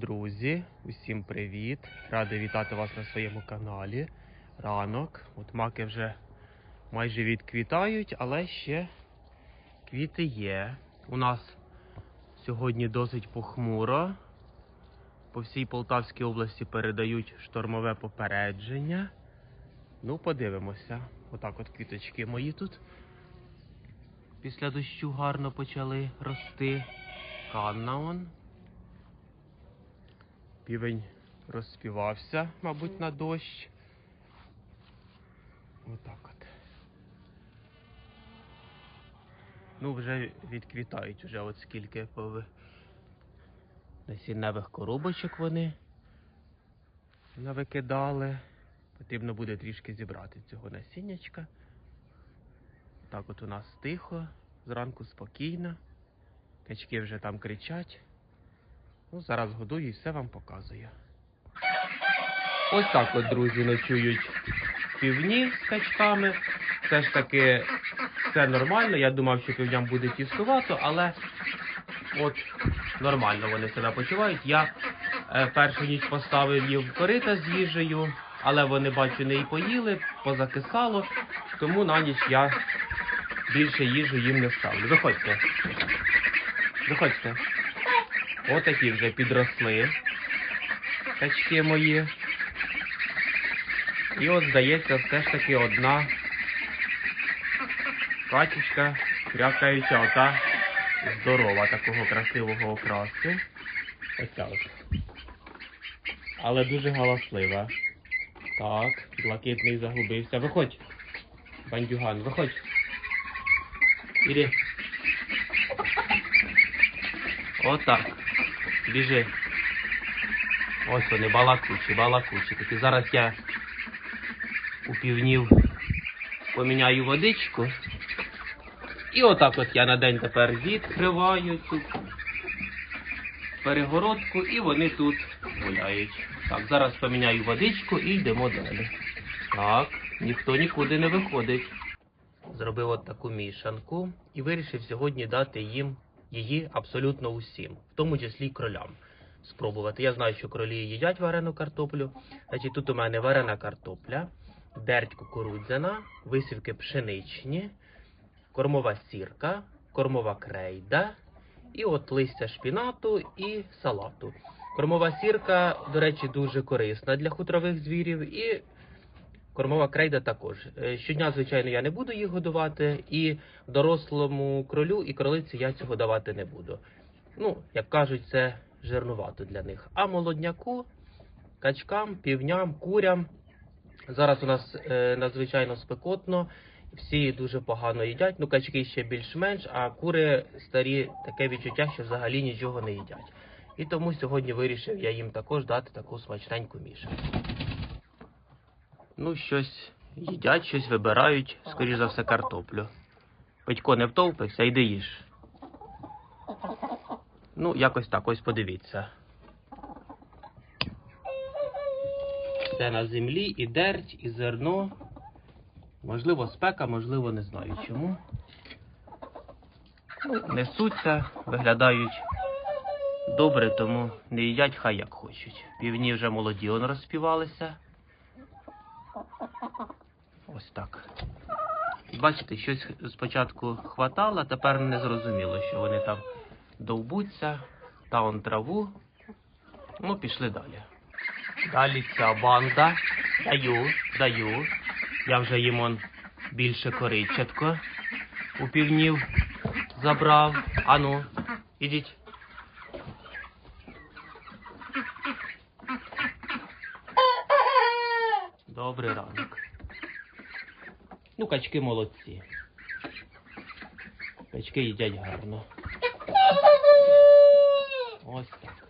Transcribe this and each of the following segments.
Друзі, усім привіт! Радий вітати вас на своєму каналі. Ранок. От маки вже майже відквітають, але ще квіти є. У нас сьогодні досить похмуро. По всій Полтавській області передають штормове попередження. Ну, подивимося. Отак от квіточки мої тут. Після дощу гарно почали рости. Канна он. Півень розспівався, мабуть, на дощ. Отак от. Ну, вже відквітають уже от скільки пови... насінневих коробочок вони навикидали. Потрібно буде трішки зібрати цього насіннячка. Так от у нас тихо, зранку спокійно. Качки вже там кричать. Ну, зараз годую і все вам показую. Ось так от, друзі, ночують півні з качками. Все ж таки все нормально. Я думав, що півням буде тіскувато, але от нормально вони себе почувають. Я е, першу ніч поставив їм корита з їжею, але вони, бачу, не і поїли, позакисало, тому на ніч я більше їжу їм не ставлю. Виходьте. Виходьте. Отакі вже підросли качки мої. І от, здається, все ж таки одна качечка, крякаюча, ота здорова, такого красивого окрасу. Ось от. Але дуже галаслива. Так, блакитний загубився. Виходь. Бандюган, виходь. Іди. Отак. Біжи. Ось вони, балакучі, балакучі. Такі зараз я у півнів поміняю водичку. І отак от я на день тепер відкриваю цю перегородку і вони тут гуляють. Так, зараз поміняю водичку і йдемо далі. Так, ніхто нікуди не виходить. Зробив от таку мішанку і вирішив сьогодні дати їм її абсолютно усім, в тому числі кролям. Спробувати. Я знаю, що кролі їдять варену картоплю. Значить, тут у мене варена картопля, дерть кукурудзяна, висівки пшеничні, кормова сірка, кормова крейда, і от листя шпінату і салату. Кормова сірка, до речі, дуже корисна для хутрових звірів, і кормова крейда також. Е, Щодня, звичайно, я не буду їх годувати, і дорослому кролю і кролиці я цього давати не буду. Ну, як кажуть, це жирнувато для них. А молодняку, качкам, півням, курям. Зараз у нас е, надзвичайно спекотно, всі дуже погано їдять. Ну, качки ще більш-менш, а кури старі таке відчуття, що взагалі нічого не їдять. І тому сьогодні вирішив я їм також дати таку смачненьку мішанку. Ну, щось їдять, щось вибирають, скоріш за все, картоплю. Петько не втовпився, йди їж. Ну, якось так, ось подивіться. Все на землі, і дерть, і зерно. Можливо, спека, можливо, не знаю чому. Несуться, виглядають добре, тому не їдять хай як хочуть. Півні вже молоді он розспівалися. Ось так. Бачите, щось спочатку хватало, тепер не зрозуміло, що вони там довбуться, та траву. Ну, пішли далі. Далі ця банда. Даю, даю. Я вже їм он більше коричатко у півнів забрав. Ану, ідіть. Добрий ранок. Ну, качки молодці. Качки їдять гарно. Ось так.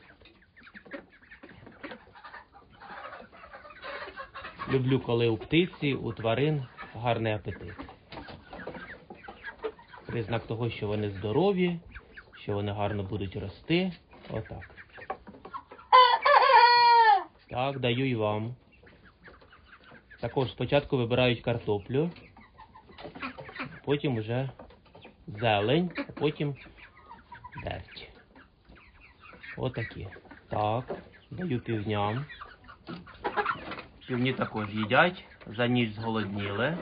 Люблю, коли у птиці, у тварин гарний апетит. Признак того, що вони здорові, що вони гарно будуть рости. Отак. Так, даю і вам. Також спочатку вибирають картоплю, потім вже зелень, а потім дерть. Отакі. Так, даю півням. Півні також їдять, за ніч зголодніли.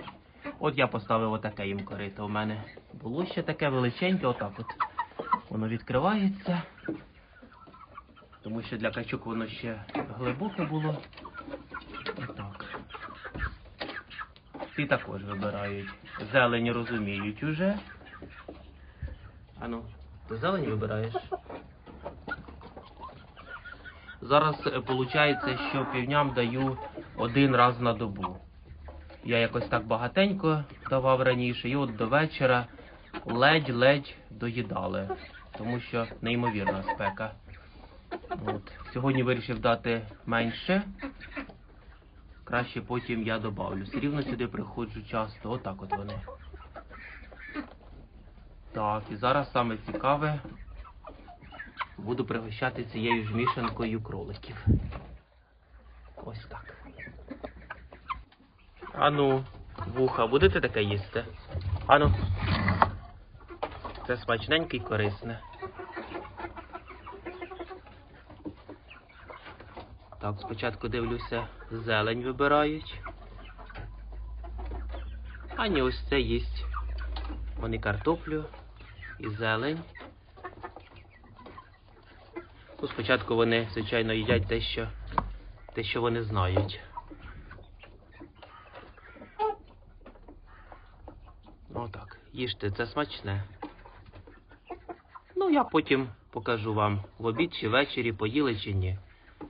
От я поставив отаке їм корито. У мене було ще таке величеньке, отак от. Воно відкривається. Тому що для качок воно ще глибоке було. Отак. Ті також вибирають. Зелені розуміють уже. Ану, ти зелень вибираєш? Зараз виходить, що півням даю один раз на добу. Я якось так багатенько давав раніше, і от до вечора ледь-ледь доїдали, тому що неймовірна спека. От. Сьогодні вирішив дати менше. Краще потім я добавлю. Все рівно сюди приходжу часто. Отак от вони. Так, і зараз саме цікаве. Буду пригощати цією ж мішанкою кроликів. Ось так. Ану, вуха, будете таке їсти? Ану. Це смачненьке і корисне. Так, спочатку дивлюся, зелень вибирають. А ні, ось це їсть. Вони картоплю і зелень. Ну, спочатку вони, звичайно, їдять те, що, те, що вони знають. Ну так, їжте, це смачне. Ну, я потім покажу вам в обід чи ввечері, поїли чи ні.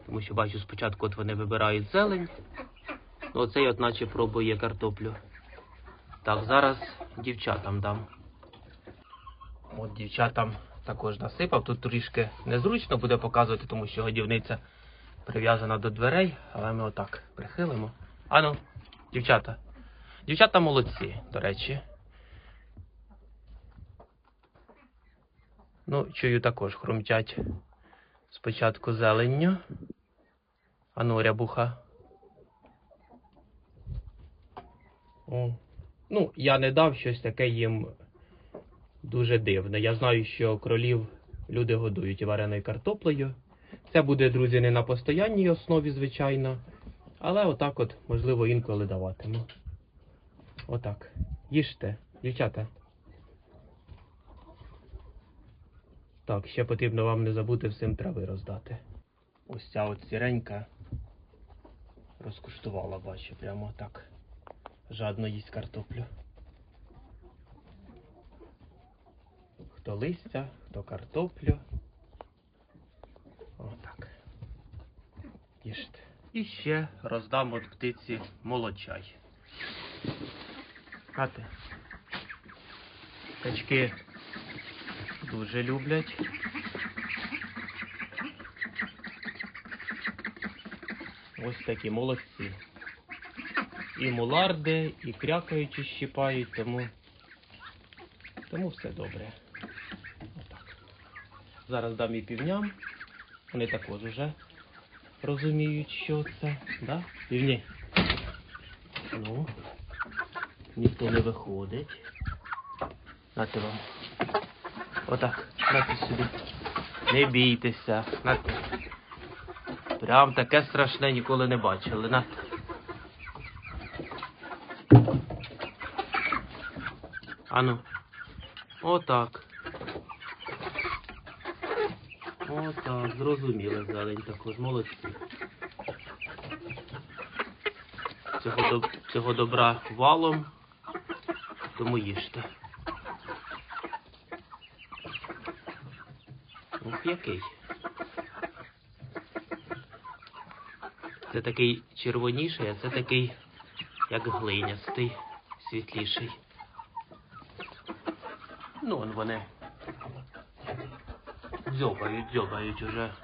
Тому що бачу, спочатку от вони вибирають зелень. Ну, оцей от наче пробує картоплю. Так, зараз дівчатам дам. От дівчатам також насипав. Тут трішки незручно буде показувати, тому що годівниця прив'язана до дверей, але ми отак прихилимо. Ану, дівчата. Дівчата молодці, до речі. Ну, чую також хрумтять спочатку зеленню. Ану, рябуха. О. Ну, я не дав щось таке їм дуже дивне. Я знаю, що кролів люди годують вареною картоплею. Це буде, друзі, не на постоянній основі, звичайно. Але отак от, можливо, інколи даватиму. Отак. Їжте, дівчата. Так, ще потрібно вам не забути всім трави роздати. Ось ця от сіренька розкуштувала, бачу, прямо так. Жадно їсть картоплю. Хто листя, хто картоплю. Отак. Їжте. І ще роздам от птиці молочай. Кати. Качки дуже люблять. Ось такі молодці. І муларди, і крякаючи щипають, тому, тому все добре. Отак. Зараз дам і півням. Вони також вже розуміють, що це. Да? Півні. Ну, ніхто не виходить. Нате вам. Отак, нате сюди. Не бійтеся. Нате. Прям таке страшне ніколи не бачили. Нате. Ану. Отак. Отак, зрозуміли зелень також, молодці. Цього, доб- цього добра валом, тому їжте. Ух, який. Це такий червоніший, а це такий, як глинястий, світліший. Ну, он вони дзьобають, дзьобають уже.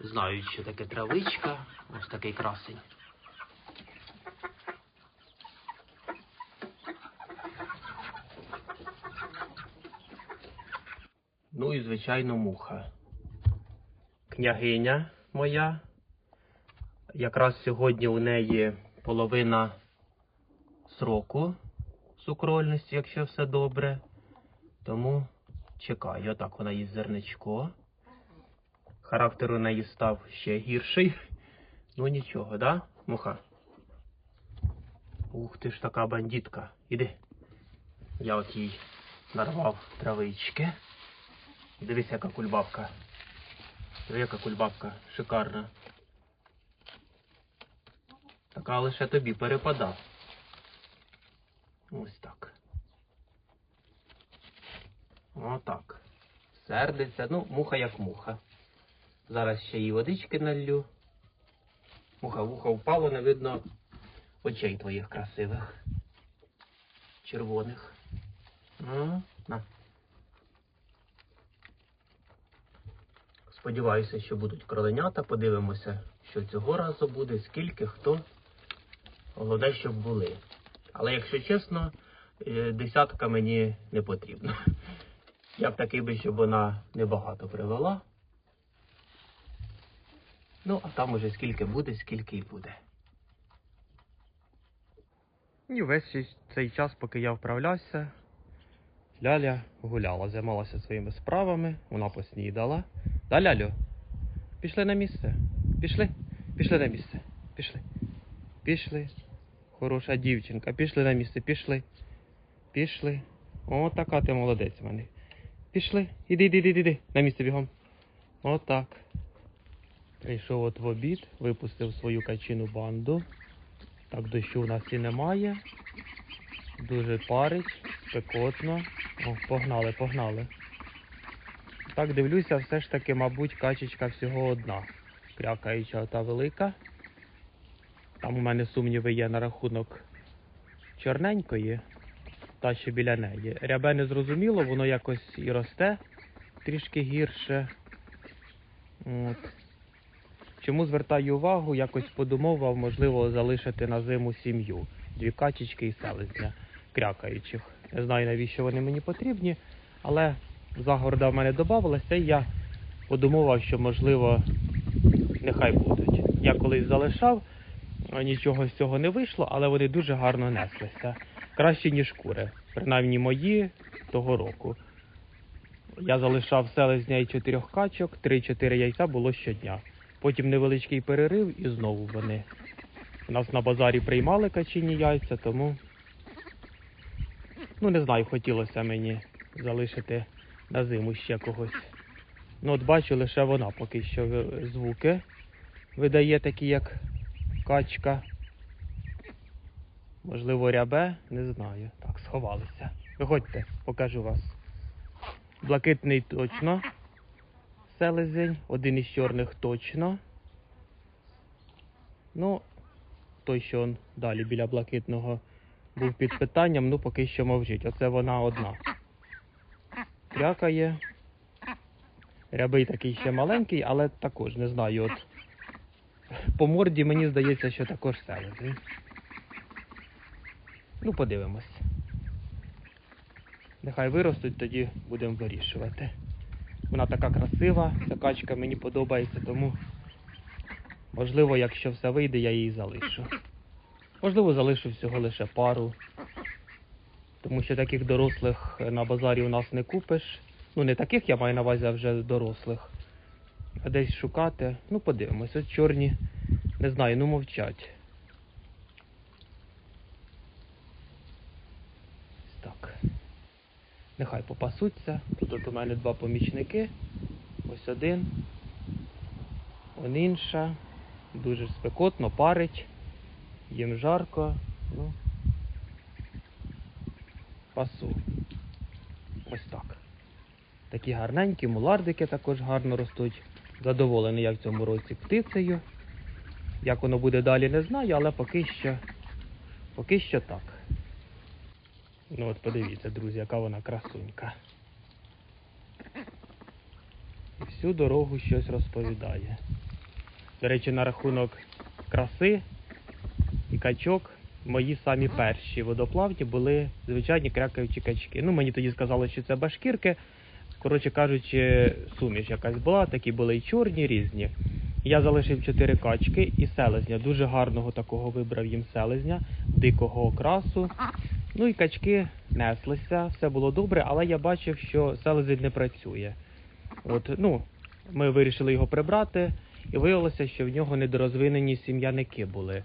Знають, що таке травичка. Ось такий красень. Ну і, звичайно, муха. Княгиня моя. Якраз сьогодні у неї половина сроку сукрольності, якщо все добре. Тому чекаю. Отак вона їсть зерничко. Характер у неї став ще гірший. Ну нічого, да, муха? Ух ти ж така бандитка. Іди. Я от їй нарвав травички. Дивись, яка кульбабка. Диви, яка кульбабка шикарна. Така лише тобі перепада. Ось так. Отак. Сердиться. Ну, муха як муха. Зараз ще їй водички налью. Муха вухо впало, не видно очей твоїх красивих. Червоних. Ну, на. Сподіваюся, що будуть кроленята. Подивимося, що цього разу буде, скільки, хто. Головне, щоб були. Але якщо чесно, е, десятка мені не потрібна. Я б такий би, щоб вона небагато привела. Ну, а там уже скільки буде, скільки і буде. І весь цей- час, поки я вправлявся, Ляля гуляла, займалася своїми справами, вона поснідала. Да, Лялю? Пішли на місце. Пішли? Пішли на місце. Пішли. Пішли. Хороша дівчинка. Пішли на місце, пішли. Пішли. О, така ти молодець в мене. Пішли. Іди, іди, іди, іди. На місце бігом. Отак. Прийшов от в обід, випустив свою качину банду. Так, дощу у нас і немає. Дуже парить, спекотно. О, погнали, погнали. Так, дивлюся, все ж таки, мабуть, качечка всього одна. Крякаюча та велика. Там у мене сумніви є на рахунок чорненької, та що біля неї. Рябе не зрозуміло, воно якось і росте трішки гірше. От. Чому звертаю увагу, якось подумав, можливо, залишити на зиму сім'ю. Дві качечки і селезня крякаючих. Не знаю, навіщо вони мені потрібні, але загорода в мене додавалася, і я подумав, що можливо нехай будуть. Я колись залишав, нічого з цього не вийшло, але вони дуже гарно неслися. Краще, ніж кури, принаймні мої того року. Я залишав селезня і чотирьох качок, 3-4 яйця було щодня. Потім невеличкий перерив і знову вони. У нас на базарі приймали качині яйця, тому ну не знаю, хотілося мені залишити на зиму ще когось. Ну от бачу, лише вона поки що звуки видає такі, як качка. Можливо, рябе, не знаю. Так, сховалися. Виходьте, покажу вас. Блакитний точно. Селезень, один із чорних точно. Ну, той, що он далі біля блакитного був під питанням, ну поки що мовчить. Оце вона одна. Крякає. Рябий такий ще маленький, але також не знаю. От по морді мені здається, що також селезень. Ну, подивимось. Нехай виростуть, тоді будемо вирішувати. Вона така красива, ця качка мені подобається, тому можливо, якщо все вийде, я її залишу. Можливо, залишу всього лише пару. Тому що таких дорослих на базарі у нас не купиш. Ну, не таких я маю на увазі, а вже дорослих. А десь шукати. Ну, подивимось. От чорні, не знаю, ну мовчать. Ось Так. Нехай попасуться. Тут у мене два помічники. Ось один. Он інша. Дуже спекотно, парить. Їм жарко. Ну. Пасу. Ось так. Такі гарненькі, мулардики також гарно ростуть. Задоволений я в цьому році птицею. Як воно буде далі, не знаю, але поки що, поки що так. Ну от подивіться, друзі, яка вона красунька. І всю дорогу щось розповідає. До речі, на рахунок краси і качок, мої самі перші водоплавні були звичайні крякаючі качки. Ну, мені тоді сказали, що це башкірки. Коротше кажучи, суміш якась була, такі були і чорні, різні. Я залишив чотири качки і селезня. Дуже гарного такого вибрав їм селезня, дикого окрасу. Ну і качки неслися, все було добре, але я бачив, що селезень не працює. От, ну, ми вирішили його прибрати, і виявилося, що в нього недорозвинені сім'яники були.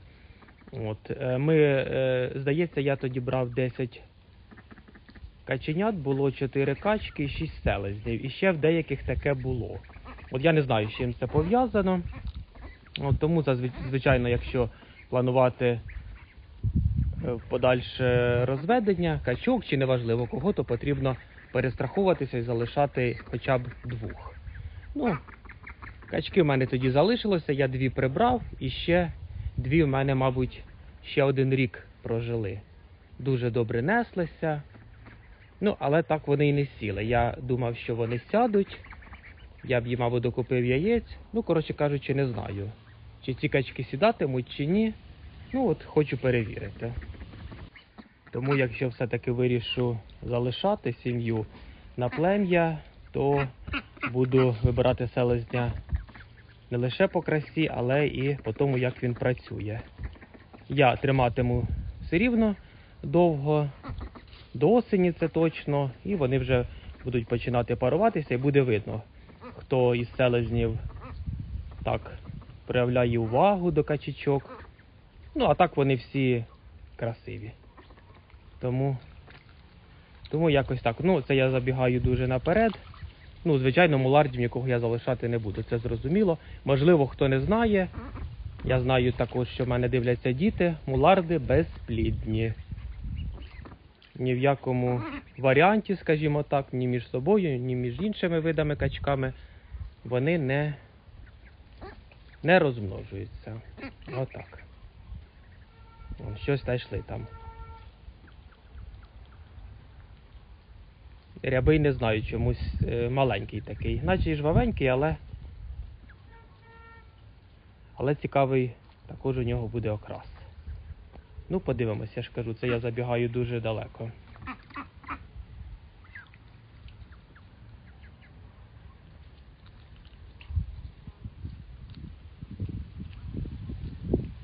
От, е, ми, е, здається, я тоді брав 10 каченят, було 4 качки і 6 селезнів. І ще в деяких таке було. От я не знаю, з чим це пов'язано. Тому, звичайно, якщо планувати е, подальше розведення качок чи неважливо кого, то потрібно перестраховуватися і залишати хоча б двох. Ну, качки в мене тоді залишилося, я дві прибрав, і ще дві в мене, мабуть, ще один рік прожили. Дуже добре неслися. Ну, але так вони і не сіли. Я думав, що вони сядуть. Я б їм або докупив яєць. Ну, коротше кажучи, не знаю, чи ці качки сідатимуть, чи ні. Ну, от хочу перевірити. Тому, якщо все-таки вирішу залишати сім'ю на плем'я, то буду вибирати селезня не лише по красі, але і по тому, як він працює. Я триматиму все рівно довго, до осені це точно, і вони вже будуть починати паруватися, і буде видно, хто із селезнів так проявляє увагу до качечок. Ну, а так вони всі красиві. Тому, тому якось так. Ну, це я забігаю дуже наперед. Ну, звичайно, мулардів нікого я залишати не буду, це зрозуміло. Можливо, хто не знає. Я знаю також, що в мене дивляться діти, муларди безплідні. Ні в якому варіанті, скажімо так, ні між собою, ні між іншими видами качками вони не, не розмножуються. Отак. Щось знайшли там. Рябий не знаю, чомусь е, маленький такий. Наче і жвавенький, але. Але цікавий також у нього буде окрас. Ну, подивимося, я ж кажу, це я забігаю дуже далеко.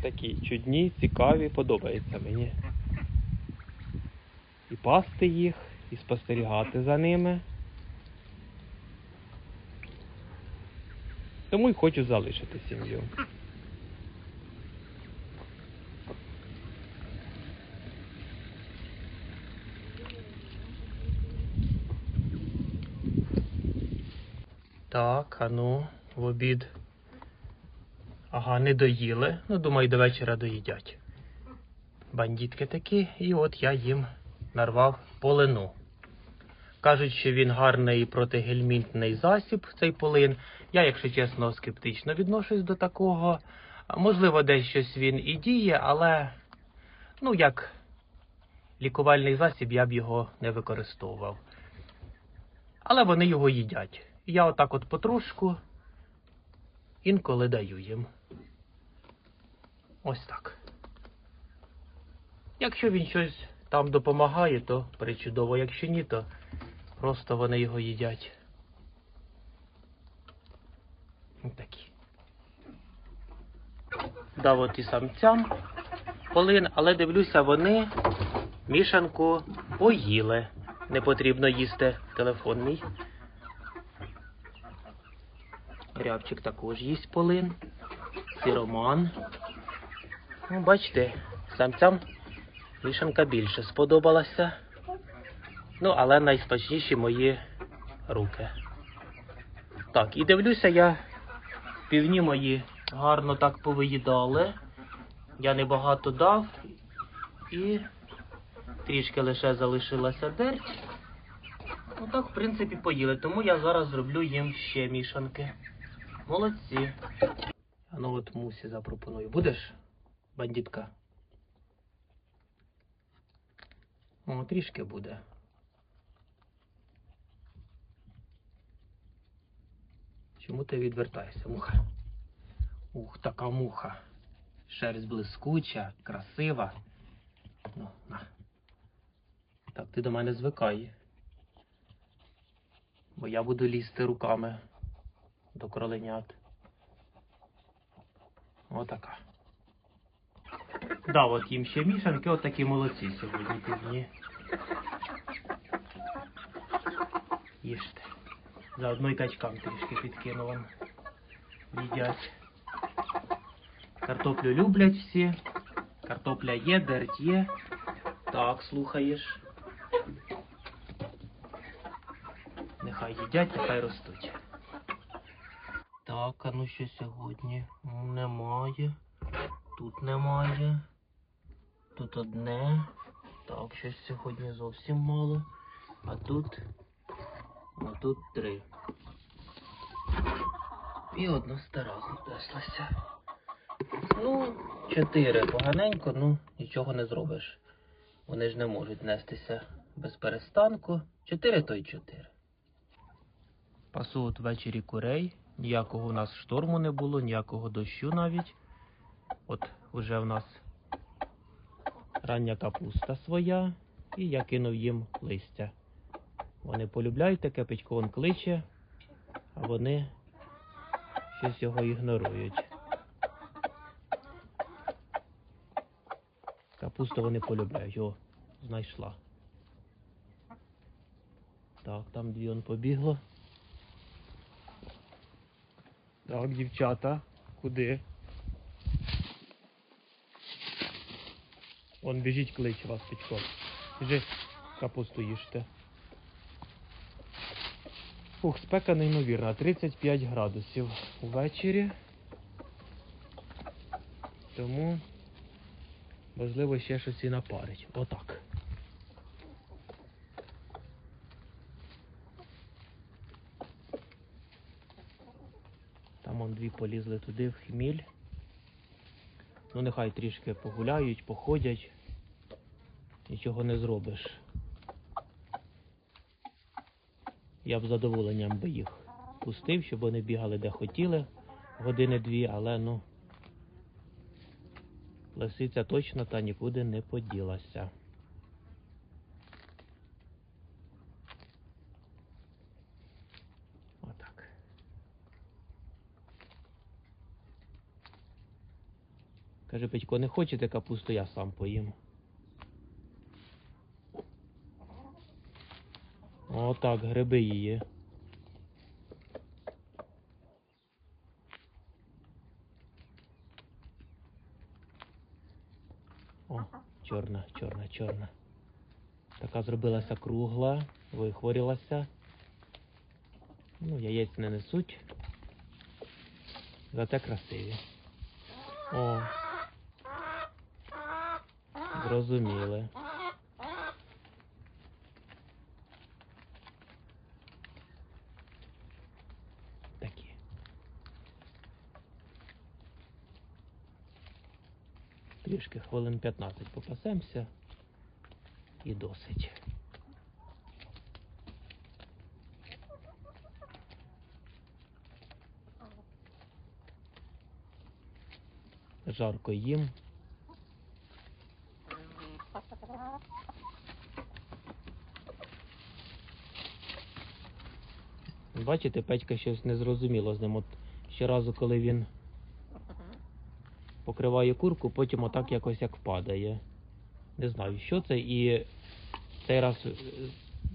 Такі чудні, цікаві, подобаються мені. І пасти їх, і спостерігати за ними. Тому й хочу залишити сім'ю. Так, а ну, в обід. Ага, не доїли. Ну, думаю, до вечора доїдять. Бандітки такі, і от я їм нарвав полину. Кажуть, що він гарний протигельмінтний засіб, цей полин. Я, якщо чесно, скептично відношусь до такого. Можливо, десь щось він і діє, але ну як лікувальний засіб я б його не використовував. Але вони його їдять. Я отак от потрошку інколи даю їм. Ось так. Якщо він щось там допомагає, то причудово. Якщо ні, то просто вони його їдять. Ось такі. Дав от і самцям полин, але дивлюся, вони мішанку поїли. Не потрібно їсти телефон мій. Рябчик також їсть полин. Сіроман. Ну, бачите, самцям мішанка більше сподобалася. Ну, але найсмачніші мої руки. Так, і дивлюся, я півні мої гарно так повиїдали. Я небагато дав і трішки лише залишилася дерть. Отак, в принципі, поїли. Тому я зараз зроблю їм ще мішанки. Молодці. А ну от мусі запропоную. Будеш, бандитка? О, трішки буде. Чому ти відвертаєшся, муха? Ух, така муха. Шерсть блискуча, красива. Ну, на. Так, ти до мене звикай. Бо я буду лізти руками до кроленят. Отака. Да, от їм ще мішанки, от такі молодці сьогодні півдні. Їжте. Заодно й качкам трішки підкинула. Їдять. Картоплю люблять всі. Картопля є, дерть є. Так, слухаєш. Нехай їдять, нехай ростуть. Так, а ну що сьогодні? Немає. Тут немає. Тут одне. Так, щось сьогодні зовсім мало. А тут. А тут три. І одна стара знеслася. Ну, чотири поганенько, ну нічого не зробиш. Вони ж не можуть нестися без перестанку. Чотири то й чотири. Пасу от ввечері курей. Ніякого у нас шторму не було, ніякого дощу навіть. От вже в нас рання капуста своя, і я кинув їм листя. Вони полюбляють таке, Петько он кличе, а вони щось його ігнорують. Капусту вони полюбляють. О, знайшла. Так, там дві он побігло. Так, дівчата, куди? Он біжить клич вас, Петько. Біжи, капусту їжте. Фух, спека неймовірна, 35 градусів увечері. Тому можливо ще щось і напарить. Отак. Там он дві полізли туди в хміль. Ну нехай трішки погуляють, походять. Нічого не зробиш. Я б задоволенням би їх пустив, щоб вони бігали де хотіли години-дві, але ну лисиця точно та нікуди не поділася. Отак. Каже, Петько, не хочете капусту, я сам поїм. Отак, гриби її. О, чорна, чорна, чорна. Така зробилася кругла, вихворілася. Ну, яєць не несуть. Зате красиві. О. Зрозуміли. Такі. Трішки хвилин 15 попасемося і досить. Жарко їм. Бачите, Петька щось незрозуміло з ним. От щоразу, коли він покриває курку, потім отак якось як падає. Не знаю, що це. І цей раз е,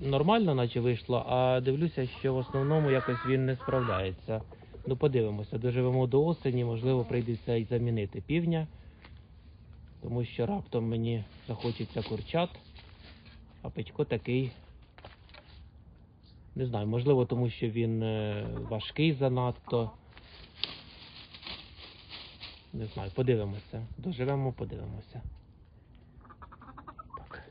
нормально, наче вийшло, а дивлюся, що в основному якось він не справляється. Ну, подивимося, доживемо до осені, можливо, прийдеться і замінити півня, тому що раптом мені захочеться курчат, а Петько такий. Не знаю, можливо, тому що він е, важкий занадто. Не знаю, подивимося. Доживемо, подивимося. Так.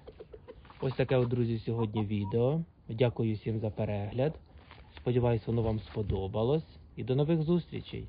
Ось таке, друзі, сьогодні відео. Дякую всім за перегляд. Сподіваюсь, воно вам сподобалось. І до нових зустрічей!